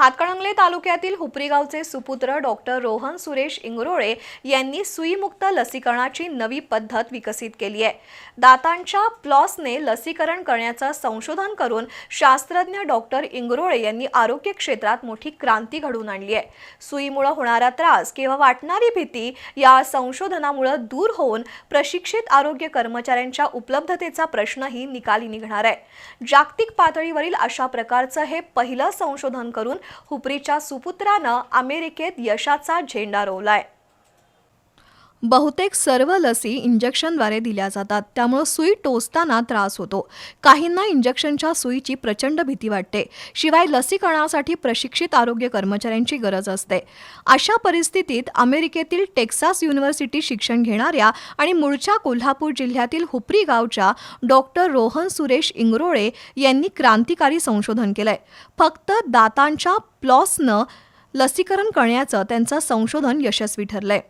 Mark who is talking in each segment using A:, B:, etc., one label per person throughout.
A: हातकणंगले तालुक्यातील हुपरी गावचे सुपुत्र डॉक्टर रोहन सुरेश इंगरोळे यांनी सुईमुक्त लसीकरणाची नवी पद्धत विकसित केली आहे. दातांच्या प्लॉसने लसीकरण करण्याचं संशोधन करून शास्त्रज्ञ डॉक्टर इंगरोळे यांनी आरोग्य क्षेत्रात मोठी क्रांती घडवून आणली आहे. सुईमुळे होणारा त्रास किंवा वाटणारी भीती या संशोधनामुळे दूर होऊन प्रशिक्षित आरोग्य कर्मचाऱ्यांच्या उपलब्धतेचा प्रश्नही निकाली निघणार आहे. जागतिक पातळीवरील अशा प्रकारचं हे पहिलं संशोधन करून हुपरीच्या सुपुत्रानं अमेरिकेत यशाचा झेंडा रोवलाय. बहुतेक सर्व लसी इंजेक्शनद्वारे दिल्या जातात. त्यामुळं सुई टोचताना त्रास होतो. काहींना इंजेक्शनच्या सुईची प्रचंड भीती वाटते. शिवाय लसीकरणासाठी प्रशिक्षित आरोग्य कर्मचाऱ्यांची गरज असते. अशा परिस्थितीत अमेरिकेतील टेक्सास युनिव्हर्सिटी शिक्षण घेणाऱ्या आणि मूळच्या कोल्हापूर जिल्ह्यातील हुपरी गावच्या डॉक्टर रोहन सुरेश इंगरोळे यांनी क्रांतिकारी संशोधन केलंय. फक्त दातांच्या प्लॉसनं लसीकरण करण्याचं त्यांचं संशोधन यशस्वी ठरलंय.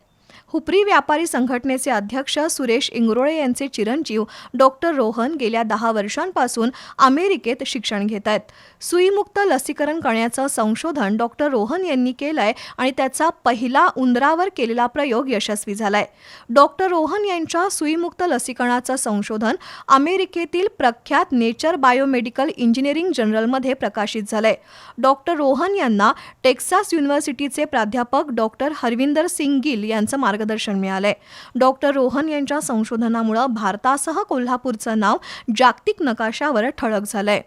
A: हुपरी व्यापारी संघटनेचे अध्यक्ष सुरेश इंगरोळे यांचे चिरंजीव डॉक्टर रोहन गेल्या दहा वर्षांपासून अमेरिकेत शिक्षण घेत आहेत. सुईमुक्त लसीकरण करण्याचं संशोधन डॉक्टर रोहन यांनी केलंय आणि त्याचा पहिला उंदरावर केलेला प्रयोग यशस्वी झालाय. डॉक्टर रोहन यांच्या सुईमुक्त लसीकरणाचं संशोधन अमेरिकेतील प्रख्यात नेचर बायोमेडिकल इंजिनिअरिंग जर्नलमध्ये प्रकाशित झालंय. डॉक्टर रोहन यांना टेक्सास युनिव्हर्सिटीचे प्राध्यापक डॉक्टर हरविंदर सिंग गिल यांचं मार्गदर्शन मिळालंय. डॉक्टर रोहन यांच्या संशोधनामुळे भारतासह कोल्हापूरचं नाव जागतिक नकाशावर ठळक झालंय.